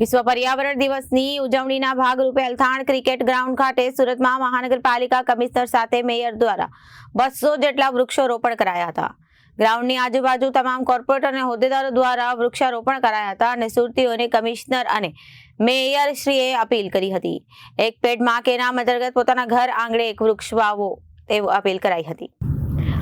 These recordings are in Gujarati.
વિશ્વ પર્યાવરણ દિવસની ઉજવણીના ભાગરૂપે અલથાણ ક્રિકેટ ગ્રાઉન્ડ ખાતે સુરતમાં મહાનગરપાલિકા કમિશનર સાથે મેયર દ્વારા બસો જેટલા વૃક્ષોરોપણ કરાયા હતા. ગ્રાઉન્ડની આજુબાજુ તમામ કોર્પોરેટ અને હોદ્દેદારો દ્વારા વૃક્ષારોપણ કરાયા હતા અને સુરતીઓને કમિશનર અને મેયર અપીલ કરી હતી. એક પેડમાં કે નામ અંતર્ગત પોતાના ઘર આંગણે એક વૃક્ષ વાવો તેવું અપીલ કરાઈ હતી.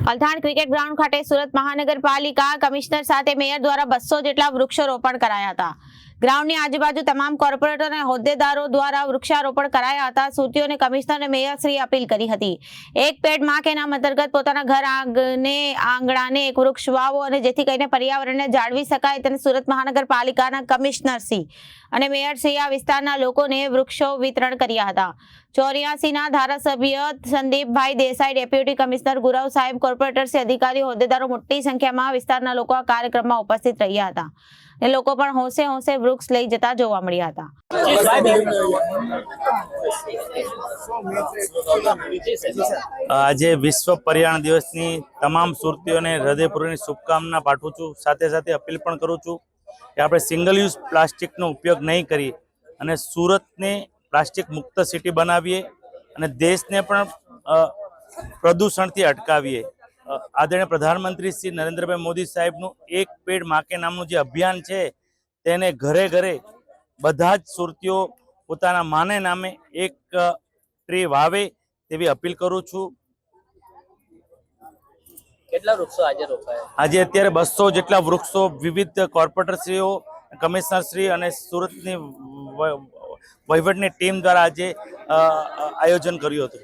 અલથાણ ક્રિકેટ ગ્રાઉન્ડ ખાતે સુરત મહાનગરપાલિકા કમિશનર સાથે મેયર દ્વારા બસો જેટલા વૃક્ષોરોપણ કરાયા હતા. ગ્રાઉન્ડની આજુબાજુ તમામ કોર્પોરેટર અને હોદ્દેદારો દ્વારા વૃક્ષારોપણ કરાયા હતા. સુરતીઓને કમિશનર અને મેયરશ્રીએ અપીલ કરી હતી. એક પેડમાં કે નામ અંતર્ગત પોતાના ઘર આંગણે, આંગણાને એક વૃક્ષ વાવો અને જેથી કરીને પર્યાવરણને જાળવી શકાય તેને સુરત મહાનગરપાલિકાના કમિશનરશ્રી અને મેયરશ્રી આ વિસ્તારના લોકોને વૃક્ષો વિતરણ કર્યા હતા. ચોર્યાસીના ધારાસભ્ય સંદીપભાઈ દેસાઈ, ડેપ્યુટી કમિશનર ગુરવ સાહેબ કોર્પોરેટર્સ અધિકારી હોદ્દેદારો મોટી સંખ્યામાં વિસ્તારના લોકો આ કાર્યક્રમમાં ઉપસ્થિત રહ્યા હતા. અને લોકો પણ હોંશે હોંશે વૃક્ષ લઈ જતા જોવા મળ્યા હતા. આજે વિશ્વ પર્યાવરણ દિવસની તમામ સુરતીઓને હૃદયપૂર્વકની શુભકામના પાઠવું છું. સાથે સાથે અપીલ પણ કરું છું કે આપણે સિંગલ યુઝ પ્લાસ્ટિકનો ઉપયોગ નહીં કરીએ અને સુરતને પ્લાસ્ટિક મુક્ત સિટી બનાવીએ અને દેશને પણ પ્રદૂષણથી અટકાવીએ. આદરણીય પ્રધાનમંત્રી શ્રી નરેન્દ્રભાઈ મોદી સાહેબનું એક પેડ માકે નામનું જે અભિયાન છે તેને ઘરે ઘરે બધા જ સુરતીઓ પોતાના માને નામે એક ટ્રી વાવે તેવી અપીલ કરું છું. કેટલા વૃક્ષો આજે રોપાયા? આજે અત્યારે બસો જેટલા વૃક્ષો વિવિધ કોર્પોરેટરશ્રીઓ કમિશનરશ્રી અને સુરતની વહીવટની ટીમ દ્વારા આજે આયોજન કર્યું હતું.